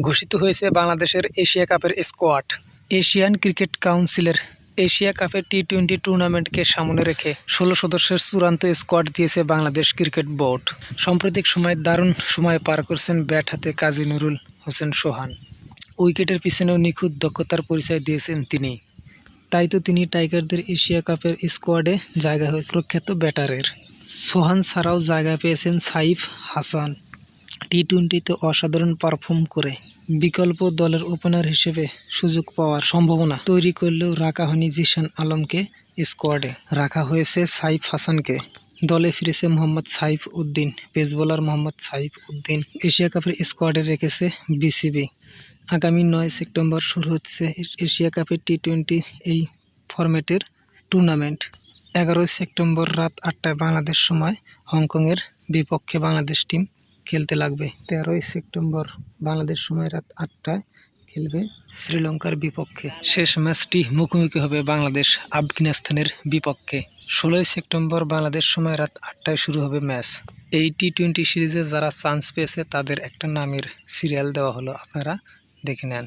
ঘোষিত হয়েছে বাংলাদেশের এশিয়া কাপের স্কোয়াড। এশিয়ান ক্রিকেট কাউন্সিলের এশিয়া কাপের টি টোয়েন্টি টুর্নামেন্টকে সামনে রেখে ষোলো সদস্যের চূড়ান্ত স্কোয়াড দিয়েছে বাংলাদেশ ক্রিকেট বোর্ড। সাম্প্রতিক সময় দারুণ সময় পার করছেন ব্যাট হাতে কাজী নুরুল হোসেন সোহান। উইকেটের পিছনেও নিখুঁত দক্ষতার পরিচয় দিয়েছেন তিনি। তাই তো তিনি টাইগারদের এশিয়া কাপের স্কোয়াডে জায়গা হয়েছে প্রখ্যাত ব্যাটারের। সোহান ছাড়াও জায়গা পেয়েছেন সাইফ হাসান। টি টোয়েন্টিতে অসাধারণ পারফর্ম করে বিকল্প দলের ওপেনার হিসেবে সুযোগ পাওয়ার সম্ভাবনা তৈরি করলেও রাখা হয়নি জিশান আলমকে স্কোয়াডে। রাখা হয়েছে সাইফ হাসানকে। দলে ফিরেছে Mohammad Saif Uddin pace bowler Mohammad Saif Uddin. Asia কাপের স্কোয়াডে রেখেছে বিসিবি। আগামী নয় সেপ্টেম্বর শুরু হচ্ছে এশিয়া কাপের টি টোয়েন্টি এই ফরম্যাটের টুর্নামেন্ট। এগারোই সেপ্টেম্বর রাত আটটায় বাংলাদেশ সময় হংকংয়ের বিপক্ষে বাংলাদেশ টিম খেলতে লাগবে। তেরোই সেপ্টেম্বর বাংলাদেশ সময় রাত আটটায় খেলবে শ্রীলঙ্কার বিপক্ষে। শেষ ম্যাচটি মুখোমুখি হবে বাংলাদেশ আফগানিস্তানের বিপক্ষে। ষোলোই সেপ্টেম্বর বাংলাদেশ সময় রাত আটটায় শুরু হবে ম্যাচ। এই টি টোয়েন্টি সিরিজে যারা চান্স পেয়েছে, তাদের একটা নামের সিরিয়াল দেওয়া হলো। আপনারা দেখে নেন।